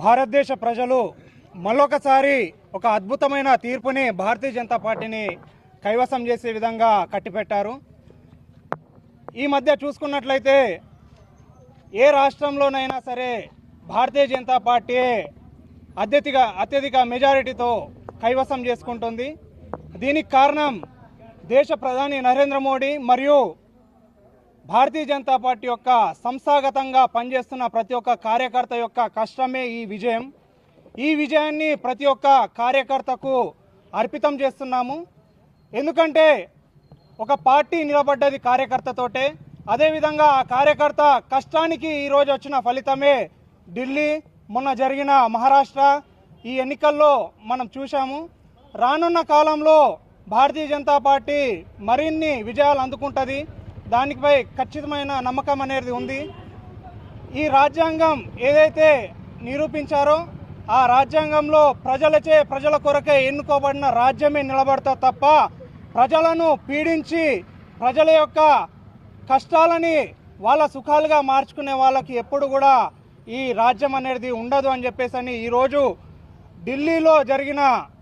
భారతదేశ ప్రజలు మరొకసారి ఒక అద్భుతమైన తీర్పుని భారతీయ జనతా పార్టీని కైవసం చేసే విధంగా కట్టిపెట్టారు. ఈ మధ్య చూసుకున్నట్లయితే ఏ రాష్ట్రంలోనైనా సరే భారతీయ జనతా పార్టీ అత్యధిక అత్యధిక మెజారిటీతో కైవసం చేసుకుంటుంది. దీనికి కారణం దేశ ప్రధాని నరేంద్ర మోడీ మరియు భారతీయ జనతా పార్టీ యొక్క సంస్థాగతంగా పనిచేస్తున్న ప్రతి ఒక్క కార్యకర్త యొక్క కష్టమే ఈ విజయం. ఈ విజయాన్ని ప్రతి ఒక్క కార్యకర్తకు అర్పితం చేస్తున్నాము. ఎందుకంటే ఒక పార్టీ నిలబడ్డది కార్యకర్తతోటే. అదేవిధంగా ఆ కార్యకర్త కష్టానికి ఈరోజు వచ్చిన ఫలితమే ఢిల్లీ. మొన్న జరిగిన మహారాష్ట్ర ఈ ఎన్నికల్లో మనం చూశాము. రానున్న కాలంలో భారతీయ జనతా పార్టీ మరిన్ని విజయాలు అందుకుంటుంది. దానిపై ఖచ్చితమైన నమ్మకం అనేది ఉంది. ఈ రాజ్యాంగం ఏదైతే నిరూపించారో ఆ రాజ్యాంగంలో ప్రజలచే ప్రజల కొరకే ఎన్నుకోబడిన రాజ్యమే నిలబడతా తప్ప ప్రజలను పీడించి ప్రజల యొక్క కష్టాలని వాళ్ళ సుఖాలుగా మార్చుకునే వాళ్ళకి ఎప్పుడు కూడా ఈ రాజ్యం అనేది ఉండదు అని చెప్పేసి అని ఈరోజు ఢిల్లీలో జరిగిన